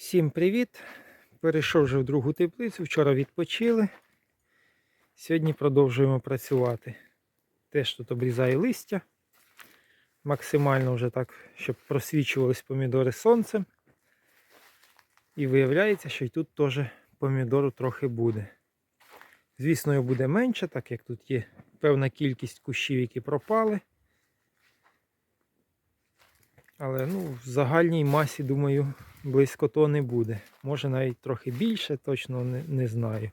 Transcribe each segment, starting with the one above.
Всім привіт! Перейшов вже в другу теплицю. Вчора відпочили. Сьогодні продовжуємо працювати. Теж тут обрізаю листя. Максимально вже так, щоб просвічувались помідори сонцем. І виявляється, що й тут теж помідору трохи буде. Звісно, його буде менше, так як тут є певна кількість кущів, які пропали. Але ну, в загальній масі, думаю, близько то не буде. Може навіть трохи більше, точно не, не знаю.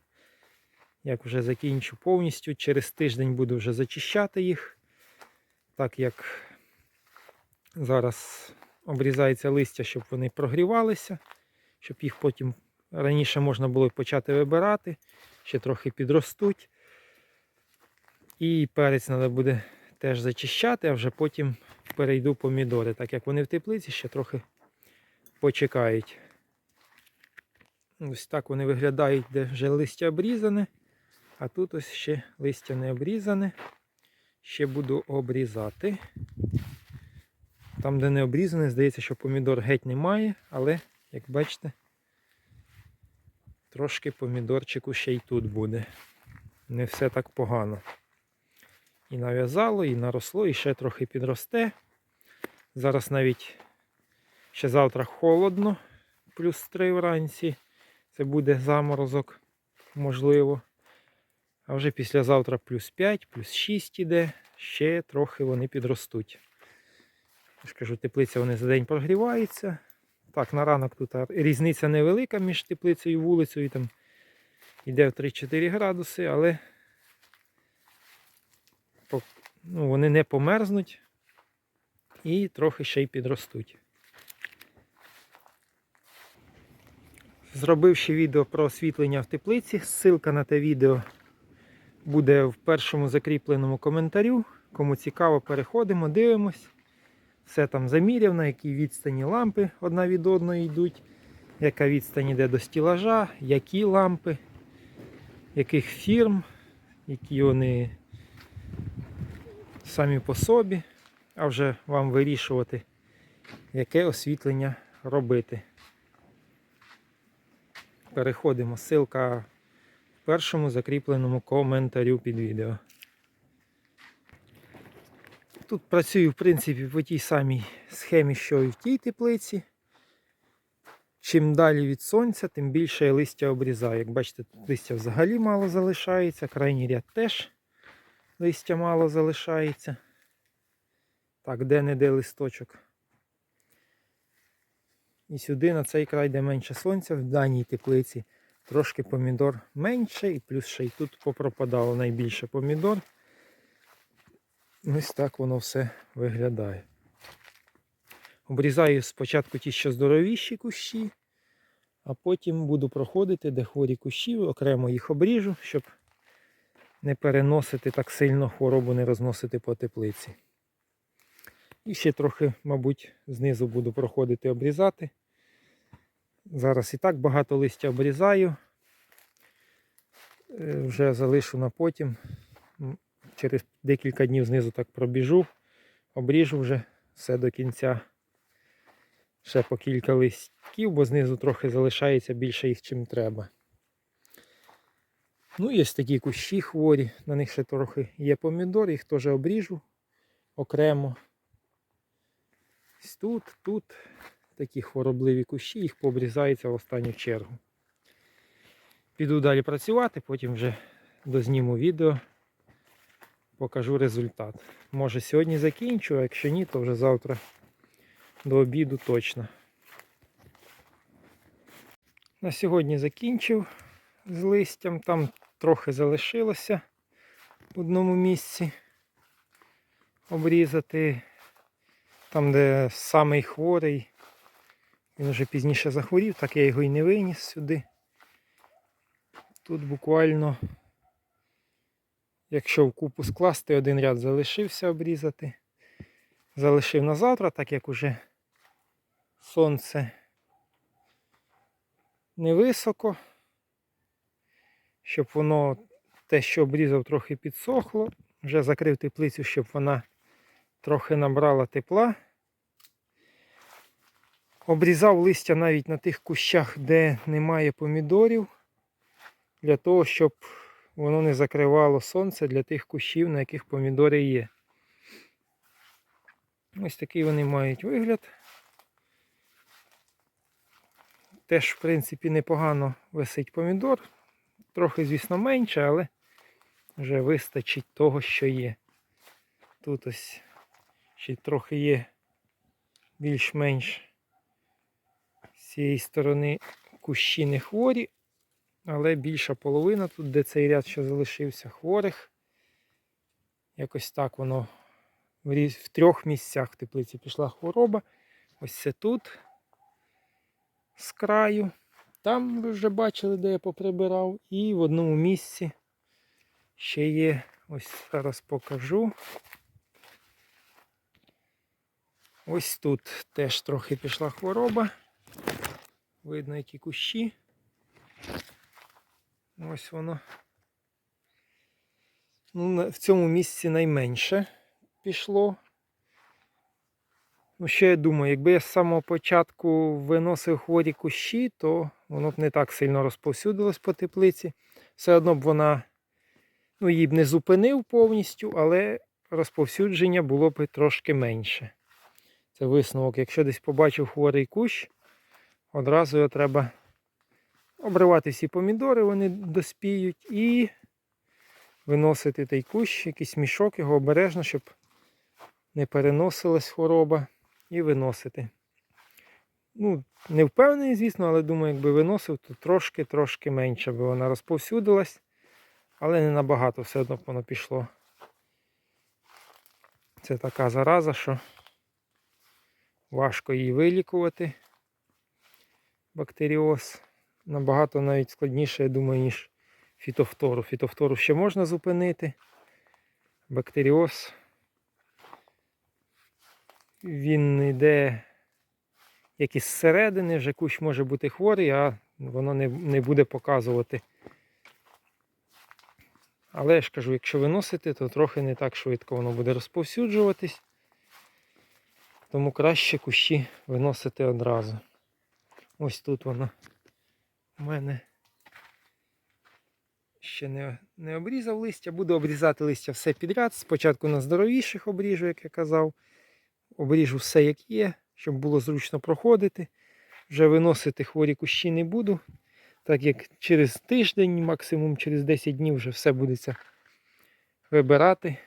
Як вже закінчу повністю, через тиждень буду вже зачищати їх. Так як зараз обрізається листя, щоб вони прогрівалися, щоб їх потім раніше можна було почати вибирати, ще трохи підростуть. І перець треба буде теж зачищати, а вже потім перейду помідори, так як вони в теплиці ще трохи почекають. Ось так вони виглядають, де вже листя обрізане, а тут ось ще листя не обрізане. Ще буду обрізати. Там, де не обрізане, здається, що помідор геть немає, але, як бачите, трошки помідорчику ще й тут буде. Не все так погано. І нав'язало, і наросло, і ще трохи підросте. Зараз навіть ще завтра холодно, плюс 3 вранці. Це буде заморозок, можливо. А вже післязавтра плюс 5, плюс 6 іде, ще трохи вони підростуть. Я ж теплиця вони за день прогріваються. Так, на ранок тут різниця невелика між теплицею і вулицею. Там йде в 3-4 градуси, але ну, вони не померзнуть і трохи ще й підростуть. Зробив ще відео про освітлення в теплиці. Ссылка на те відео буде в першому закріпленому коментарю. Кому цікаво, переходимо, дивимось. Все там заміряв, на якій відстані лампи одна від одної йдуть, яка відстань йде до стілажа, які лампи, яких фірм, які вони самі по собі, а вже вам вирішувати, яке освітлення робити. Переходимо. Ссылка в першому закріпленому коментарю під відео. Тут працюю, в принципі, по тій самій схемі, що і в тій теплиці. Чим далі від сонця, тим більше я листя обрізаю. Як бачите, тут листя взагалі мало залишається, крайній ряд теж листя мало залишається. Так, де-не-де листочок. І сюди на цей край, де менше сонця, в даній теплиці трошки помідор менше, і плюс ще й тут попропадало найбільше помідор. Ось так воно все виглядає. Обрізаю спочатку ті, що здоровіші кущі, а потім буду проходити, де хворі кущі, окремо їх обріжу, щоб не переносити так сильно хворобу, не розносити по теплиці. І ще трохи, мабуть, знизу буду проходити обрізати. Зараз і так багато листя обрізаю. Е, Вже залишу на потім. Через декілька днів знизу так пробіжу, обріжу вже все до кінця. Ще по кілька листків, бо знизу трохи залишається більше їх, чим треба. Ну, є такі кущі хворі, на них ще трохи є помідор, їх теж обріжу окремо. Ось Тут, тут такі хворобливі кущі, їх пообрізається в останню чергу. Піду далі працювати, потім вже дозніму відео, покажу результат. Може сьогодні закінчу, а якщо ні, то вже завтра до обіду точно. На сьогодні закінчив з листям, там трохи залишилося в одному місці обрізати. Там, де самий хворий, він вже пізніше захворів, так я його і не виніс сюди. Тут буквально, якщо в купу скласти, один ряд залишився обрізати. Залишив на завтра, так як уже сонце невисоко, щоб воно те, що обрізав, трохи підсохло. Вже закрив теплицю, щоб вона трохи набрала тепла. Обрізав листя навіть на тих кущах, де немає помідорів, для того, щоб воно не закривало сонце для тих кущів, на яких помідори є. Ось такий вони мають вигляд. Теж, в принципі, непогано висить помідор. Трохи, звісно, менше, але вже вистачить того, що є. Тут ось ще трохи є більш-менш з цієї сторони кущі не хворі, але більша половина тут, де цей ряд ще залишився, хворих. Якось так воно в, трьох місцях в теплиці пішла хвороба. Ось це тут з краю. Там ви вже бачили, де я поприбирав. І в одному місці ще є, ось зараз покажу. Ось тут теж трохи пішла хвороба. Видно, які кущі. Ось воно. Ну, в цьому місці найменше пішло. Ну, ще я думаю, якби я з самого початку виносив хворі кущі, то воно б не так сильно розповсюдилось по теплиці. Все одно б вона, ну, її б не зупинив повністю, але розповсюдження було б трошки менше. Це висновок. Якщо десь побачив хворий кущ, одразу його треба обривати всі помідори, вони доспіють, і виносити той кущ, якийсь мішок, його обережно, щоб не переносилась хвороба, і виносити. Ну, не впевнений, звісно, але думаю, якби виносив, то трошки-трошки менше би вона розповсюдилась, але не набагато все одно б воно пішло. Це така зараза, що важко її вилікувати. Бактеріоз. Набагато навіть складніше, я думаю, ніж фітофтору. Фітофтору ще можна зупинити. Бактеріоз. Він йде як із середини, вже кущ може бути хворий, а воно не, не буде показувати. Але я ж кажу, якщо виносити, то трохи не так швидко воно буде розповсюджуватись. Тому краще кущі виносити одразу. Ось тут воно у мене ще не, не обрізав листя. Буду обрізати листя все підряд. Спочатку на здоровіших обріжу, як я казав. Обріжу все, як є, щоб було зручно проходити. Вже виносити хворі кущі не буду, так як через тиждень, максимум через 10 днів вже все будеться вибирати.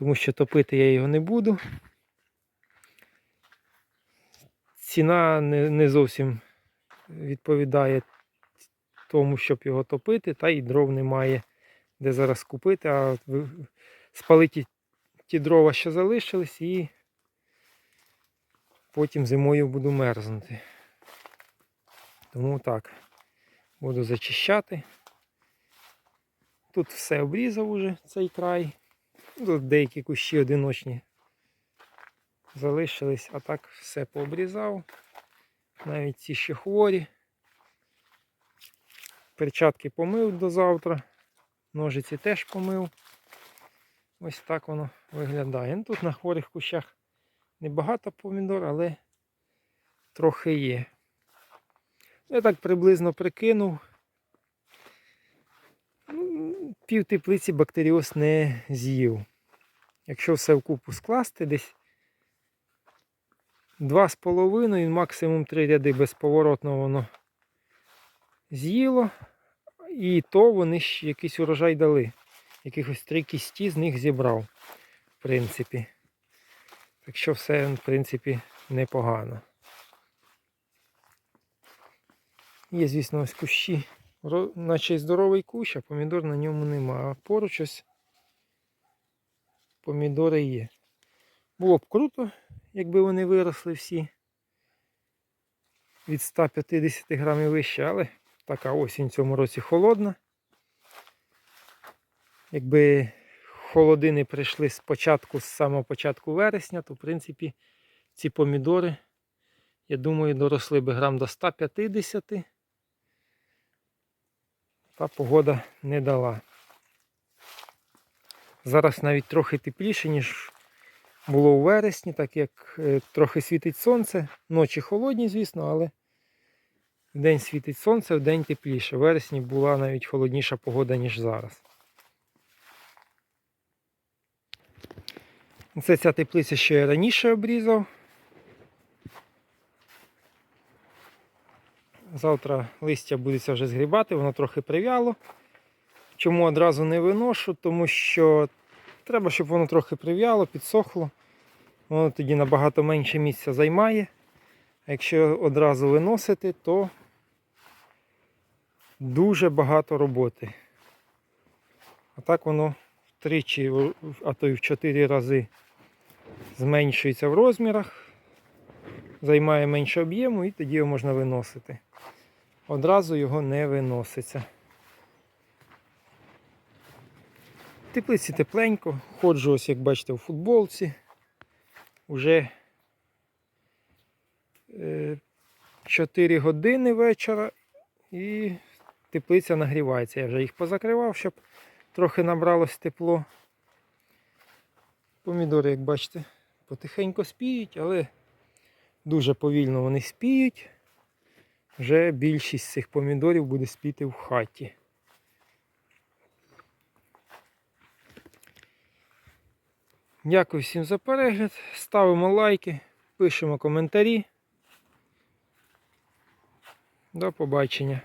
Тому що топити я його не буду. Ціна не, не зовсім відповідає тому, щоб його топити, та й дров немає де зараз купити, а спалити ті дрова, що залишились, і потім зимою буду мерзнути. Тому так, буду зачищати. Тут все обрізав уже цей край. Тут деякі кущі одиночні залишились, а так все пообрізав. Навіть ці ще хворі. Перчатки помив до завтра. Ножиці теж помив. Ось так воно виглядає. Ну, Тут на хворих кущах небагато помідор, але трохи є. Я так приблизно прикинув. Ну, Пів теплиці бактеріоз не з'їв. Якщо все вкупу скласти, десь 2,5, максимум 3 ряди безповоротно воно з'їло. І то вони ж якийсь урожай дали. Якихось три кісті з них зібрав, в принципі. Так що все, в принципі, непогано. Є, звісно, ось кущі, наче здоровий кущ, а помідор на ньому нема. А поруч ось помідори є. Було б круто, якби вони виросли всі від 150 грамів вище, але така осінь цьому році холодна. Якби холодини прийшли з початку, з самого початку вересня, то в принципі ці помідори, я думаю, доросли би грам до 150. Та погода не дала. Зараз навіть трохи тепліше, ніж було у вересні, так як е, трохи світить сонце. Ночі холодні, звісно, але вдень світить сонце, вдень тепліше. В вересні була навіть холодніша погода, ніж зараз. Це ця теплиця, я раніше обрізав. Завтра листя будеться вже згрібати, воно трохи прив'яло. Чому одразу не виношу? Тому що треба, щоб воно трохи прив'яло, підсохло. Воно тоді набагато менше місця займає. А якщо одразу виносити, то дуже багато роботи. А так воно втричі, а то й в чотири рази зменшується в розмірах, займає менше об'єму і тоді його можна виносити. Одразу його не виноситься. В теплиці тепленько, ходжу, ось як бачите, у футболці. Уже 4 години вечора і теплиця нагрівається. Я вже їх позакривав, щоб трохи набралось тепло. Помідори, як бачите, потихеньку спіють, але дуже повільно вони спіють. Вже більшість цих помідорів буде спіти в хаті. Дякую всім за перегляд. Ставимо лайки, пишемо коментарі. До побачення.